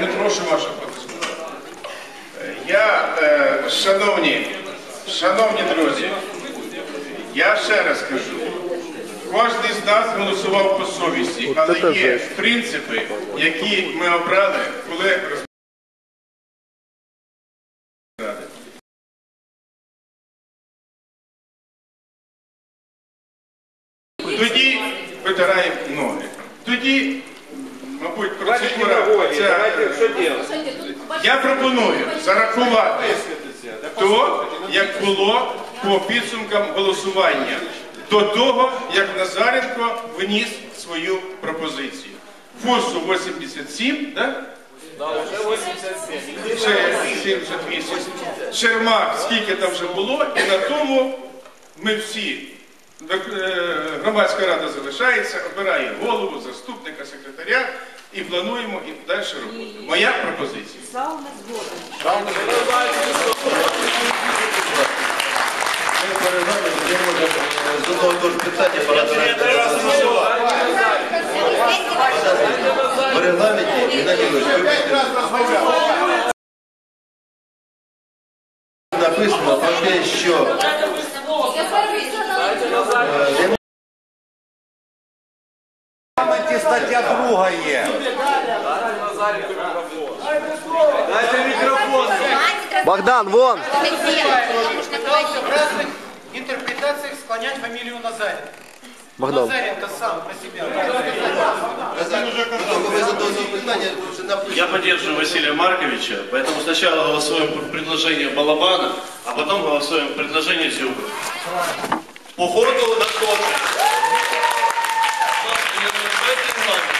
Не прошу вашого протесту. Я, е, шановні, шановні друзі, я ще раз кажу, кожен з нас голосував по совісті, але є принципи, які ми обрали, коли роз- Тоді витираємо ноги. Тоді, мабуть, процедура ця, Я пропоную зарахувати то, як було по підсумкам голосування, до того, як Назаренко вніс свою пропозицію. Фурсу 87, да? Ще 78. Чермак, скільки там вже було, і на тому ми всі, е, громадська рада залишається, обирає голову, заступника, секретаря і плануємо і далі роботу. Моя пропозиція. Зал не згоден. Ми е, з одного того ж питання регламенті, вибачте, написано про те, що стаття друга є. Богдан, вон! интерпретациях склонять фамилию Назаренко. Богдан. Назаренко сам про себя. Я поддерживаю Василия Марковича, поэтому сначала голосуем по предложению Балабана, а потом голосуем предложение Зюбы. По ходу на тот.